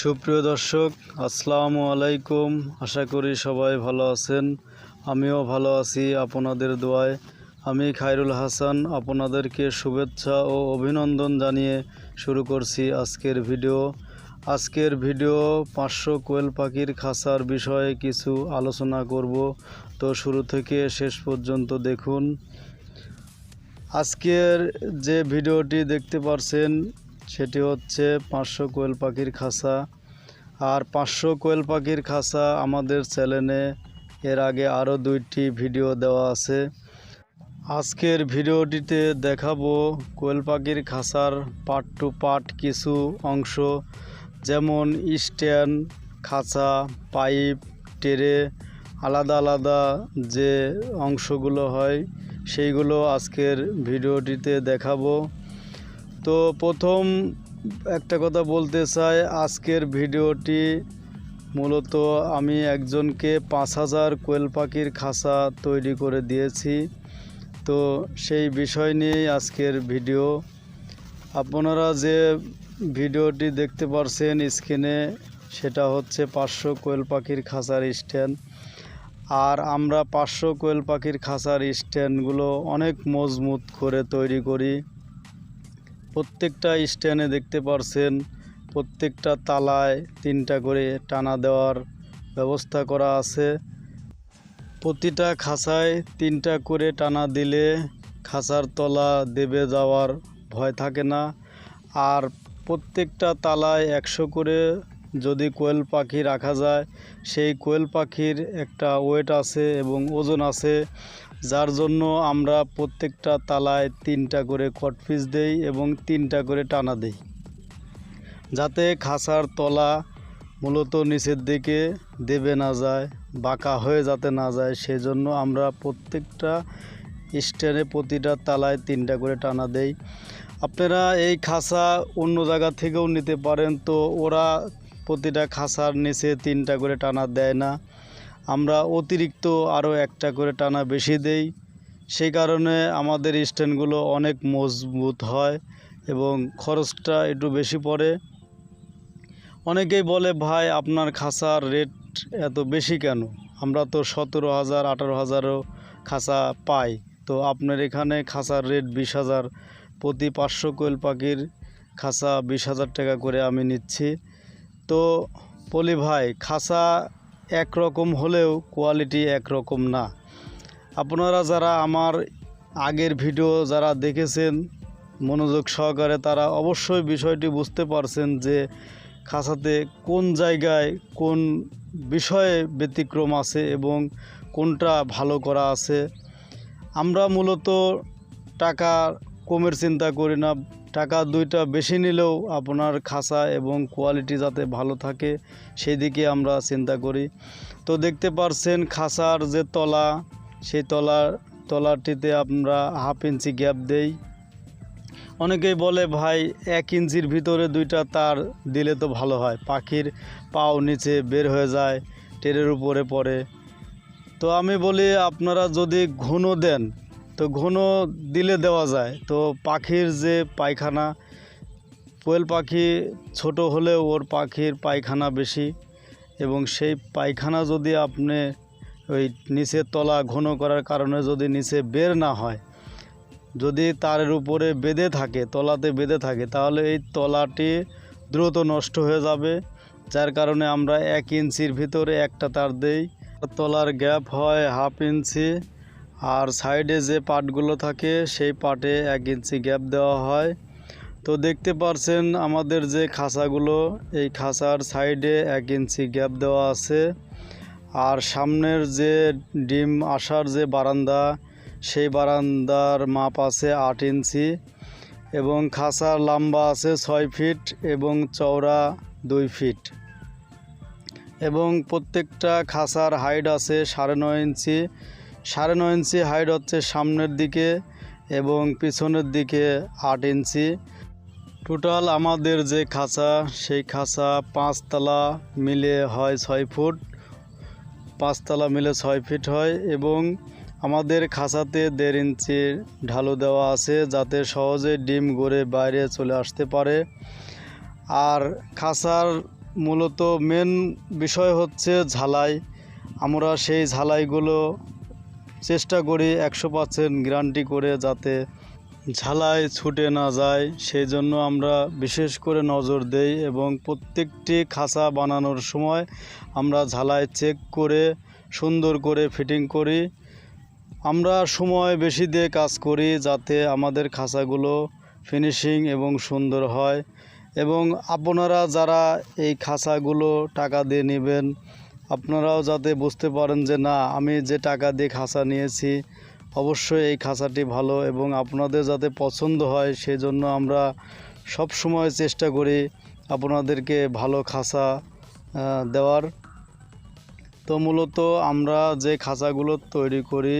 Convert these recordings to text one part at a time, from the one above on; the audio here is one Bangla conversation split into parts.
সুপ্রিয় দর্শক, আসসালামু আলাইকুম। আশা করি সবাই ভালো আছেন। আমিও ভালো আছি আপনাদের দোয়ায়। আমি খায়রুল হাসান আপনাদেরকে শুভেচ্ছা ও অভিনন্দন জানিয়ে শুরু করছি আজকের ভিডিও। আজকের ভিডিও পাঁচশো কোয়েল পাখির খাঁচার বিষয়ে কিছু আলোচনা করব। তো শুরু থেকে শেষ পর্যন্ত দেখুন। আজকের যে ভিডিওটি দেখতে পারছেন সেটি হচ্ছে পাঁচশো কোয়েল পাখির খাঁচা আর পাঁচশো কোয়েল পাখির খাঁচা আমাদের চ্যানেলে এর আগে আরও দুইটি ভিডিও দেওয়া আছে। আজকের ভিডিওটিতে দেখাবো কোয়েল পাখির খাঁচার পার্ট টু পার্ট কিছু অংশ, যেমন স্ট্যান্ড, খাঁচা, পাইপ, টেরে, আলাদা আলাদা যে অংশগুলো হয়, সেইগুলো আজকের ভিডিওটিতে দেখাবো। তো প্রথম একটা কথা বলতে চাই, আজকের ভিডিওটি মূলত আমি একজনকে পাঁচ হাজার কোয়েল পাখির খাঁচা তৈরি করে দিয়েছি। তো সেই বিষয় নিয়েই আজকের ভিডিও। আপনারা যে ভিডিওটি দেখতে পারছেন স্ক্রিনে, সেটা হচ্ছে পাঁচশো কোয়েল পাখির খাঁচার স্ট্যান্ড। আর আমরা পাঁচশো কোয়েল পাখির খাঁচার স্ট্যান্ডগুলো অনেক মজবুত করে তৈরি করি। প্রত্যেকটা স্ট্যান্ডে দেখতে পারছেন, প্রত্যেকটা তালায় তিনটা করে টানা দেওয়ার ব্যবস্থা করা আছে। প্রতিটা খাঁচায় তিনটা করে টানা দিলে খাঁচার তলা দেবে যাওয়ার ভয় থাকে না। আর প্রত্যেকটা তালায় একশো করে যদি কোয়েল পাখি রাখা যায়, সেই কোয়েল পাখির একটা ওয়েট আছে এবং ওজন আছে। যার জন্য আমরা প্রত্যেকটা তালায় তিনটা করে কটপিস দেই এবং তিনটা করে টানা দেই। যাতে খাসার তলা মূলত নিচের দিকে দেবে না যায়, বাঁকা হয়ে যাতে না যায়, সেজন্য আমরা প্রত্যেকটা স্ট্যান্ডে প্রতিটা তালায় তিনটা করে টানা দেই। আপনারা এই খাঁচা অন্য জায়গা থেকেও নিতে পারেন, তো ওরা প্রতিটা খাঁচার নিচে তিনটা করে টানা দেয় না। আমরা অতিরিক্ত আরও একটা করে টানা বেশি দেই। সেই কারণে আমাদের স্ট্যান্ডগুলো অনেক মজবুত হয় এবং খরচটা একটু বেশি পড়ে। অনেকেই বলে, ভাই, আপনার খাঁচার রেট এত বেশি কেন? আমরা তো সতেরো হাজার, আঠারো হাজারও খাঁচা পাই। তো আপনার এখানে খাঁচার রেট বিশ হাজার, প্রতি পাঁচশো কোয়েল পাখির খাঁচা বিশ হাজার টাকা করে আমি নিচ্ছি। তো বলি, ভাই খাঁচা একরকম হলেও কোয়ালিটি একরকম না। আপনারা যারা আমার আগের ভিডিও যারা দেখেছেন, মনোযোগ সহকারে তারা অবশ্যই বিষয়টি বুঝতে পারছেন যে খাঁচাতে কোন জায়গায় কোন বিষয়ে ব্যতিক্রম আছে এবং কোনটা ভালো করা আছে। আমরা মূলত টাকা কমের চিন্তা করি না টাকা দুইটা বেশি নিলেও আপনার খাঁচা এবং কোয়ালিটি যাতে ভালো থাকে, সেই দিকে আমরা চিন্তা করি। তো দেখতে পারছেন খাঁচার যে তলা, সেই তলার তলাটিতে আমরা হাফ ইঞ্চি গ্যাপ দেই। অনেকেই বলে, ভাই, এক ইঞ্চির ভিতরে দুইটা তার দিলে তো ভালো হয়। পাখির পাও নিচে বের হয়ে যায়, টেরের উপরে পড়ে। তো আমি বলি, আপনারা যদি ঘন দেন তো ঘন দিলে দেওয়া যায়। তো পাখির যে পায়খানা, কোয়েল পাখি ছোট হলেও ওর পাখির পায়খানা বেশি এবং সেই পায়খানা যদি আপনি ওই নিচের তলা ঘন করার কারণে যদি নিচে বের না হয়, যদি তারের উপরে বেঁধে থাকে, তলাতে বেঁধে থাকে, তাহলে এই তলাটি দ্রুত নষ্ট হয়ে যাবে, যার কারণে আমরা এক ইঞ্চির ভিতরে একটা তার দেই। তলার গ্যাপ হয় হাফ ইঞ্চি আর সাইডে যে পাটগুলো থাকে, সেই পাটে এক ইঞ্চি গ্যাপ দেওয়া হয়। তো দেখতে পারছেন আমাদের যে খাঁচাগুলো, এই খাঁচার সাইডে এক ইঞ্চি গ্যাপ দেওয়া আছে। আর সামনের যে ডিম আসার যে বারান্দা, সেই বারান্দার মাপ আছে আট ইঞ্চি এবং খাঁচার লম্বা আছে ছয় ফিট এবং চওড়া দুই ফিট। এবং প্রত্যেকটা খাঁচার হাইট আছে সাড়ে নয় ইঞ্চি সাড়ে নয় ইঞ্চি হাইট হচ্ছে সামনের দিকে এবং পিছনের দিকে আট ইঞ্চি। টোটাল আমাদের যে খাঁচা, সেই খাঁচা পাঁচতলা মিলে হয় ছয় ফুট। পাঁচতলা মিলে ছয় ফিট হয় এবং আমাদের খাঁচাতে দেড় ইঞ্চি ঢালু দেওয়া আছে যাতে সহজে ডিম গড়ে বাইরে চলে আসতে পারে। আর খাঁচার মূলত মেন বিষয় হচ্ছে ঝালাই। আমরা সেই ঝালাইগুলো চেষ্টা করি একশো পার্সেন্ট গ্যারান্টি করে যাতে ঝালাই ছুটে না যায়। সেই জন্য আমরা বিশেষ করে নজর দেই এবং প্রত্যেকটি খাঁচা বানানোর সময় আমরা ঝালাই চেক করে, সুন্দর করে ফিটিং করি। আমরা সময় বেশি দিয়ে কাজ করি যাতে আমাদের খাঁচাগুলো ফিনিশিং এবং সুন্দর হয়। এবং আপনারা যারা এই খাঁচাগুলো টাকা দিয়ে নেবেন আপনারাও যাতে বুঝতে পারেন যে না, আমি যে টাকা দিয়ে খাঁচা নিয়েছি, অবশ্যই এই খাঁচাটি ভালো এবং আপনাদের যাতে পছন্দ হয় সেই জন্য আমরা সব সময় চেষ্টা করি আপনাদেরকে ভালো খাঁচা দেওয়ার। তো মূলত আমরা যে খাঁচাগুলো তৈরি করি,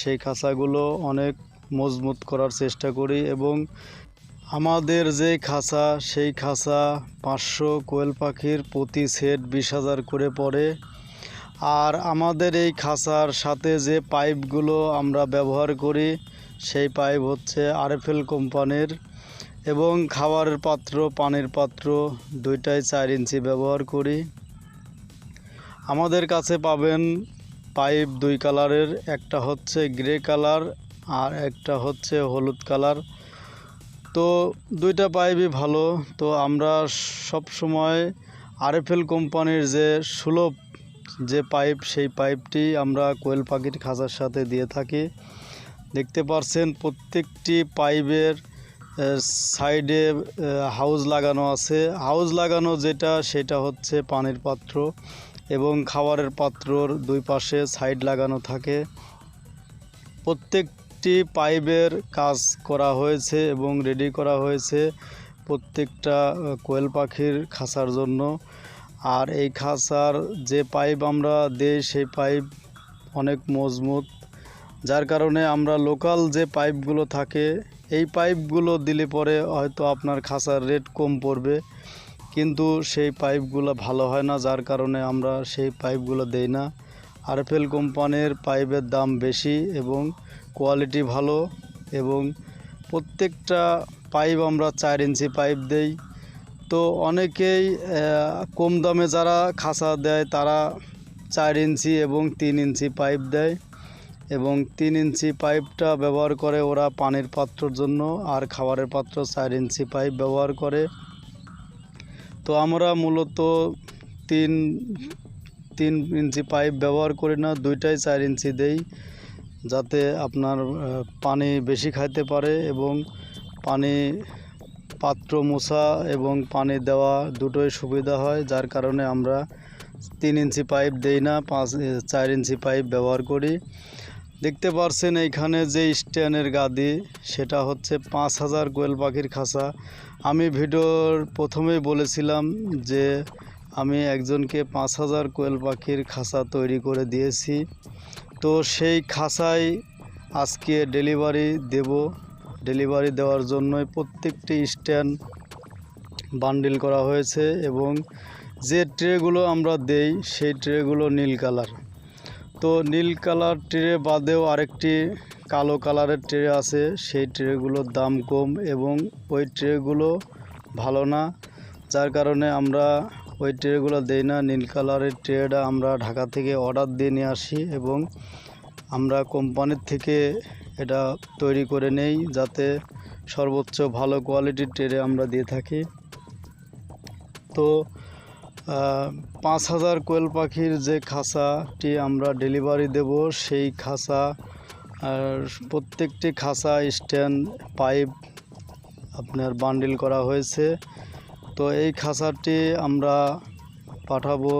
সেই খাঁচাগুলো অনেক মজবুত করার চেষ্টা করি এবং আমাদের যে খাঁচা, সেই খাঁচা পাঁচশো কোয়েল পাখির প্রতি সেট বিশ হাজার করে পড়ে। আর আমাদের এই খাঁচার সাথে যে পাইপগুলো আমরা ব্যবহার করি, সেই পাইপ হচ্ছে আরএফএল কোম্পানির এবং খাবারের পাত্র, পানির পাত্র দুইটাই চার ইঞ্চি ব্যবহার করি। আমাদের কাছে পাবেন পাইপ দুই কালারের, একটা হচ্ছে গ্রে কালার আর একটা হচ্ছে হলুদ কালার। তো দুইটা পাইপই ভালো। তো আমরা সব সময় আরএফএল কোম্পানির যে সুলভ যে পাইপ, সেই পাইপটি আমরা কোয়েল পাখির খাঁচার সাথে দিয়ে থাকি। দেখতে পাচ্ছেন প্রত্যেকটি পাইপের সাইডে হাউস লাগানো আছে। হাউস লাগানো যেটা, সেটা হচ্ছে পানির পাত্র এবং খাবারের পাত্রর দুই পাশে সাইড লাগানো থাকে। প্রত্যেকটি পাইপের কাজ করা হয়েছে এবং রেডি করা হয়েছে প্রত্যেকটা কোয়েল পাখির খাঁচার জন্য। আর এই খাঁচার যে পাইপ আমরা দেই, সেই পাইপ অনেক মজবুত। যার কারণে আমরা লোকাল যে পাইপগুলো থাকে, এই পাইপগুলো দিলে পরে হয়তো আপনার খাঁচার রেট কম পড়বে। কিন্তু সেই পাইপগুলো ভালো হয় না, যার কারণে আমরা সেই পাইপগুলো দেই না। আরএফএল কোম্পানির পাইপের দাম বেশি এবং কোয়ালিটি ভালো এবং প্রত্যেকটা পাইপ আমরা চার ইঞ্চি পাইপ দেই। তো অনেকেই কম দামে যারা খাঁচা দেয়, তারা চার ইঞ্চি এবং তিন ইঞ্চি পাইপ দেয় এবং তিন ইঞ্চি পাইপটা ব্যবহার করে ওরা পানির পাত্রর জন্য আর খাবারের পাত্র চার ইঞ্চি পাইপ ব্যবহার করে। তো আমরা মূলত তিন তিন ইঞ্চি পাইপ ব্যবহার করি না, দুইটাই চার ইঞ্চি দেই, যাতে আপনার পানি বেশি খাইতে পারে এবং পানি পাত্র মোছা এবং পানি দেওয়া দুটোই সুবিধা হয়, যার কারণে আমরা তিন ইঞ্চি পাইপ দেই না, পাঁচ চার ইঞ্চি পাইপ ব্যবহার করি। দেখতে পারছেন এইখানে যে স্ট্যান্ডের গাদি, সেটা হচ্ছে পাঁচ হাজার কোয়েল পাখির খাঁচা। আমি ভিডিওর প্রথমেই বলেছিলাম যে আমি একজনকে পাঁচ হাজার কোয়েল পাখির খাঁচা তৈরি করে দিয়েছি। তো সেই খাঁচাই আজকে ডেলিভারি দেব। ডেলিভারি দেওয়ার জন্যই প্রত্যেকটি স্ট্যান্ড বান্ডিল করা হয়েছে এবং যে ট্রেগুলো আমরা দেই সেই ট্রেগুলো নীল কালার। তো নীল কালার ট্রে বাদেও আরেকটি কালো কালারের ট্রে আছে, সেই ট্রেগুলোর দাম কম এবং ওই ট্রেগুলো ভালো না, যার কারণে আমরা ওই ট্রেগুলো দেই না, নীল কালারের ট্রেটা আমরা ঢাকা থেকে অর্ডার দিয়ে নিয়ে আসি এবং আমরা কোম্পানির থেকে এটা তৈরি করে নেই যাতে সর্বোচ্চ ভালো কোয়ালিটির ট্রে আমরা দিয়ে থাকি। তো পাঁচ হাজার কোয়েল পাখির যে খাঁচাটি আমরা ডেলিভারি দেব, সেই খাঁচা আর প্রত্যেকটি খাঁচা স্ট্যান্ড পাইপ আপনার বান্ডিল করা হয়েছে। তো এই খাঁচাটি আমরা পাঠাবো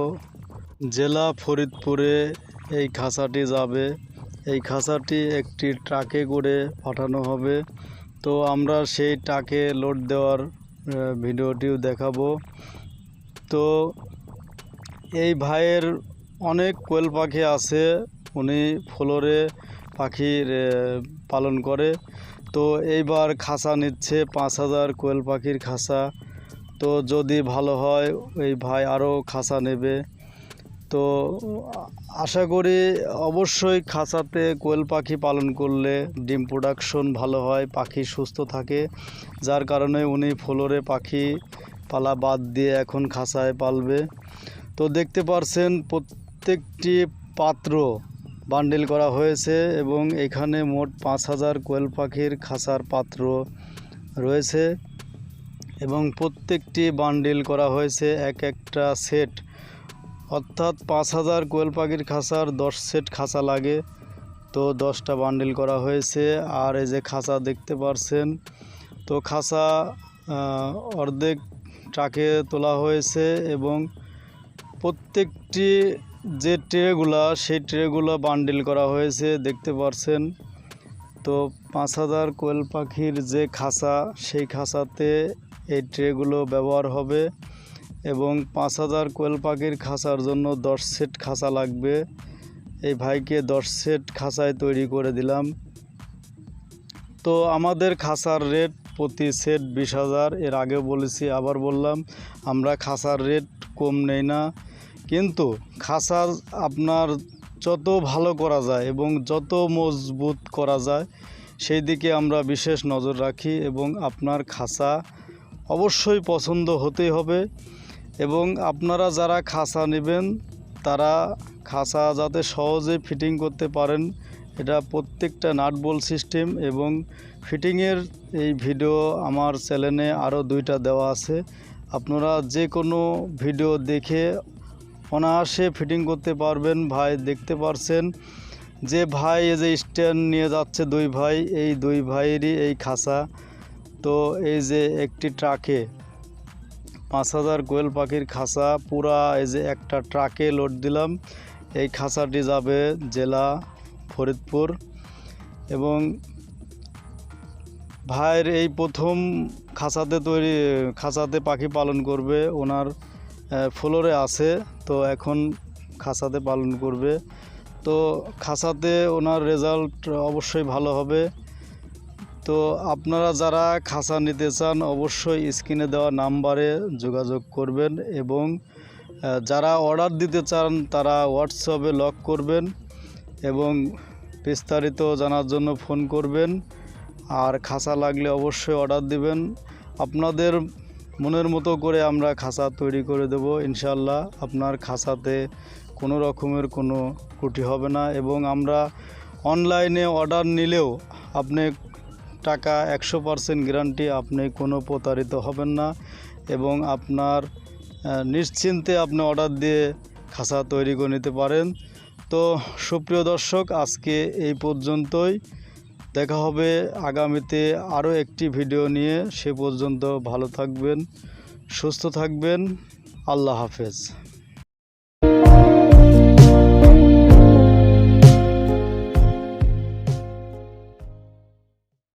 জেলা ফরিদপুরে এই খাঁচাটি যাবে। এই খাঁচাটি একটি ট্রাকে করে পাঠানো হবে। তো আমরা সেই ট্রাকে লোড দেওয়ার ভিডিওটিও দেখাবো। তো এই ভাইয়ের অনেক কোয়েল পাখি আছে, উনি ফ্লোরে পাখির পালন করে। তো এইবার খাঁচা নিচ্ছে পাঁচ হাজার কোয়েল পাখির খাঁচা তো যদি ভালো হয়, এই ভাই আরও খাঁচা নেবে। তো আশা করি অবশ্যই খাঁচাতে কোয়েল পাখি পালন করলে ডিম প্রোডাকশন ভালো হয়, পাখি সুস্থ থাকে। যার কারণে উনি ফ্লোরে পাখি পালা বাদ দিয়ে এখন খাঁচায় পালবে। তো দেখতে পারছেন প্রত্যেকটি পাত্র বান্ডিল করা হয়েছে এবং এখানে মোট পাঁচ হাজার কোয়েল পাখির খাঁচার পাত্র রয়েছে। এবং প্রত্যেকটি বান্ডিল করা হয়েছে এক একটা সেট। অর্থাৎ পাঁচ হাজার কোয়েল পাখির খাঁচার দশ সেট খাঁচা লাগে। তো দশটা বান্ডিল করা হয়েছে। আর এই যে খাঁচা দেখতে পারছেন, তো খাঁচা অর্ধেক ট্রাকে তোলা হয়েছে এবং প্রত্যেকটি যে ট্রেগুলা, সেই ট্রেগুলো বান্ডিল করা হয়েছে, দেখতে পারছেন। তো পাঁচ হাজার কোয়েল পাখির যে খাঁচা, সেই খাঁচাতে এই ট্রেগুলো ব্যবহার হবে এবং পাঁচ হাজার কোয়েল পাখির খাঁচার জন্য দশ সেট খাঁচা লাগবে। এই ভাইকে দশ সেট খাঁচায় তৈরি করে দিলাম। তো আমাদের খাঁচার রেট প্রতি সেট বিশ হাজার, এর আগে বলেছি, আবার বললাম, আমরা খাঁচার রেট কম নেই না। কিন্তু খাঁচা আপনার যত ভালো করা যায় এবং যত মজবুত করা যায়, সেই দিকে আমরা বিশেষ নজর রাখি এবং আপনার খাঁচা অবশ্যই পছন্দ হতেই হবে এবং আপনারা যারা খাঁচা নেবেন, তারা খাঁচা যাতে সহজে ফিটিং করতে পারেন, এটা প্রত্যেকটা নাট বল সিস্টেম এবং ফিটিংয়ের এই ভিডিও আমার চ্যানেলে আরও দুইটা দেওয়া আছে। আপনারা যে কোনো ভিডিও দেখে অনায়াসে ফিটিং করতে পারবেন, ভাই দেখতে পারছেন। যে ভাই এই যে স্ট্যান্ড নিয়ে যাচ্ছে দুই ভাই, এই দুই ভাইয়েরই এই খাঁচা। তো এই যে একটি ট্রাকে পাঁচ হাজার কোয়েল পাখির খাঁচা, পুরা এই যে একটা ট্রাকে লোড দিলাম। এই খাঁচাটি যাবে জেলা ফরিদপুর এবং ভাইয়ের এই প্রথম খাঁচাতে তৈরি, খাঁচাতে পাখি পালন করবে। ওনার ফ্লোরে আছে, তো এখন খাঁচাতে পালন করবে। তো খাঁচাতে ওনার রেজাল্ট অবশ্যই ভালো হবে। তো আপনারা যারা খাঁচা নিতে চান, অবশ্যই স্ক্রিনে দেওয়া নাম্বারে যোগাযোগ করবেন এবং যারা অর্ডার দিতে চান, তারা হোয়াটসঅ্যাপে লক করবেন এবং বিস্তারিত জানার জন্য ফোন করবেন। আর খাঁচা লাগলে অবশ্যই অর্ডার দিবেন। আপনাদের মনের মতো করে আমরা খাঁচা তৈরি করে দেব। ইনশাল্লাহ আপনার খাঁচাতে কোনো রকমের কোনো ত্রুটি হবে না এবং আমরা অনলাইনে অর্ডার নিলেও আপনি টাকা একশো পারসেন্ট গ্যারান্টি আপনি কোনো প্রতারিত হবেন না এবং আপনার নিশ্চিন্তে আপনি অর্ডার দিয়ে খাঁচা তৈরি করে নিতে পারেন। তো সুপ্রিয় দর্শক, আজকে এই পর্যন্তই। দেখা হবে আগামীতে আরও একটি ভিডিও নিয়ে। সে পর্যন্ত ভালো থাকবেন, সুস্থ থাকবেন। আল্লাহ হাফেজ।